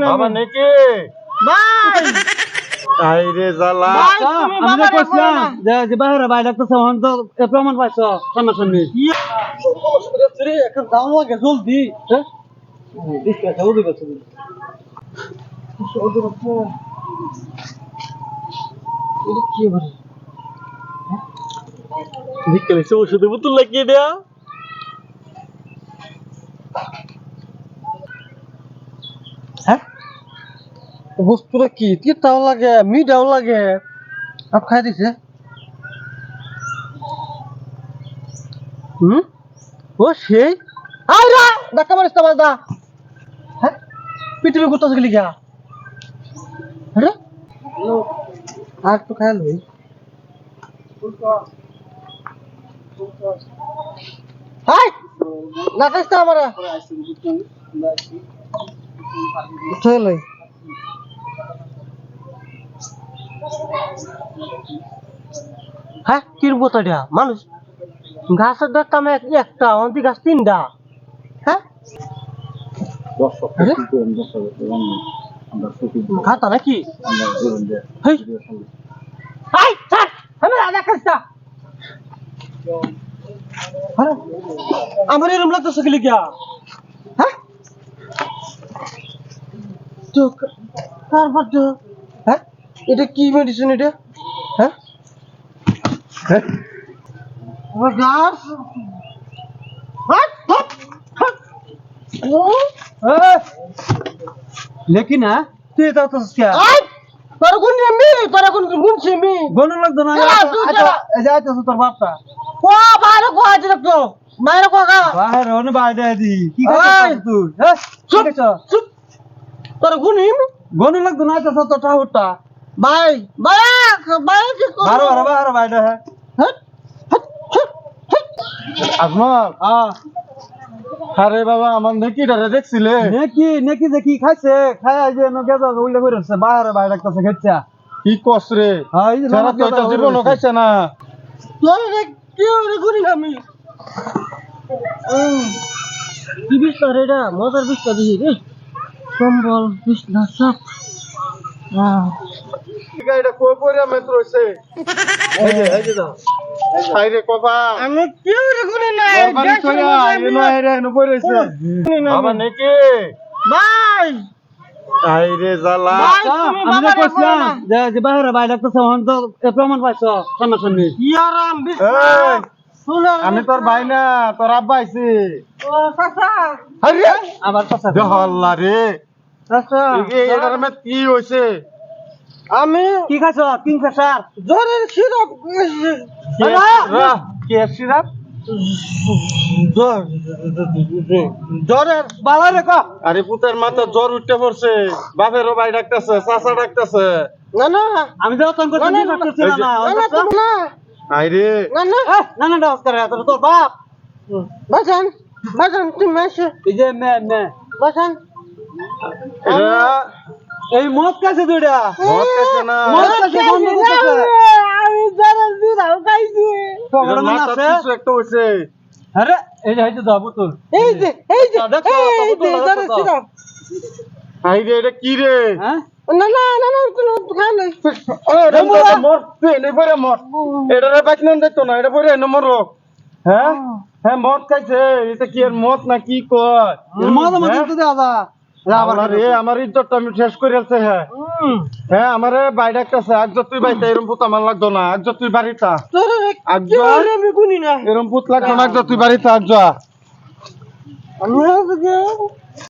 না বাবা নাকি? ভাই আই রে জ্বালা। ভাই, তুমি আমি তো বাবারে কইছিলাম। যে যে বাইরে বাইরে লাগতেছে হন তো প্রমাণ পাইছো সামনাসামনি একটা দাম লাগে জলদি। হ্যাঁ বিশ টাকা কি বলে বিকেলে ওষুধের বোতল লাগিয়ে দেয়া। হ্যাঁ? বস্তুটা কি? তিতাও লাগে মিঠাও লাগে। সব খাই দিছে। হুম? ও সেই? আইরা দেখা মারিস তোমার দা। হ্যাঁ? পৃথিবী ঘুরতে গেলি গা হ্যাঁ আর একটু খাই লই। হাই না তো আমার। লই হ্যাঁ কিরবো তো মানুষ। গাছের দেখতাম একটা অন্তি গাছ তিনটা। হ্যাঁ? আরে? খাতা নাকি। আরে, আমার এরম লাগতেছে কি লিখিয়া? হ্যাঁ? তো তারপর তো হ্যাঁ? এটা কি মেডিসিন এটা? হ্যাঁ? হ্যাঁ? গাছ। লেকি না তুই এটা তো কে তোর কোন আমি তোর কোন গুনছি আমি? গনু লাগতো না? যা, তুই যা। এই যে আইতাছ তোর বাপটা। ও বাইরে কো আছে তো বাইরে কো কা বাহির তোর গুনিম গনু লাগতো না আইতাছ তোর ঠাউটা ভাই ভাই ভাই কি করব? বারো বারো বারো বাইরে হ্যাঁ। Hot hot hot hot Ajmal আ আরে বাবা আমার নাকি ডারে দেখছিলে? নেকি নেকি যে কি খাইছে? খাই যে ন গেদা উল্লে কইরছে বাইরে বাইরে লাগতাছে খেচ্ছা। কি কস রে? হ্যাঁ যে সারা তো এটা জীবনও খাইছে না। তোর রে কি রে গুনি আমি? কি বিস্তার এটা? মজার বিস্তার দিই রে। সম্বল বিস্তার সব এই যে এই যে দাও। রে কবা। আমি কি রে না বাবা নাকি? ভাই! আমি কইছিলাম। যে যে বাইরে বাইরে লাগতেছে হন তো প্রমাণ পাইছো ইয়ারাম আমি তোর ভাই না তোর আব্বা আইছি। কি আমি কি খাইছো? কিং ফিশার জ্বরের সিরাপ কে? রা কে সিরাপ? জ্বর। জ্বরের বালা রে ক? আরে পুতের মাথা জ্বর উঠতে পড়ছে। বাপেরও ভাই ডাকতেছে চাচা ডাকতেছে। না না। আমি তো তখন না, না, না না। না তুমি না আইরে! না না। না না তোর বাপ। বাজান বাজান তুমি এসে এই যে মে মে বাজান। এরা এই মদ খাইছে দুইটা। মদ খাইছে না। মদ খাইছে বন্ধ করতেছে। আমি জ্বরের সিরাপ খাইছি। এরা মাথা কিছু একটা হইছে। আরে এই যে যে দাবু তোর এই যে এই যে দেখো, এই যে জ্বরের দেখো। সিরাপ আইরে এটা কি রে? হ্যাঁ? না না না না কোনো খাই নাই। এটা মর নে পরে মর এটা রে বাইক নন দেখতো না এটা পরে এনে মরো হ্যাঁ? হ্যাঁ মদ খাইছে। এটা কি আর মদ না কি কয়? মদ মদ হ্যাঁ? তো দাদা আমার ইজ্জতটা আমি শেষ করে আছে হ্যাঁ। হ্যাঁ আমার বাড়ি ডাকতেছে আজ তুই বাইতে এরম পুত আমার লাগতো না। আজ তুই না? এরম পুত লাগতো না আজ তুই আমি আজকে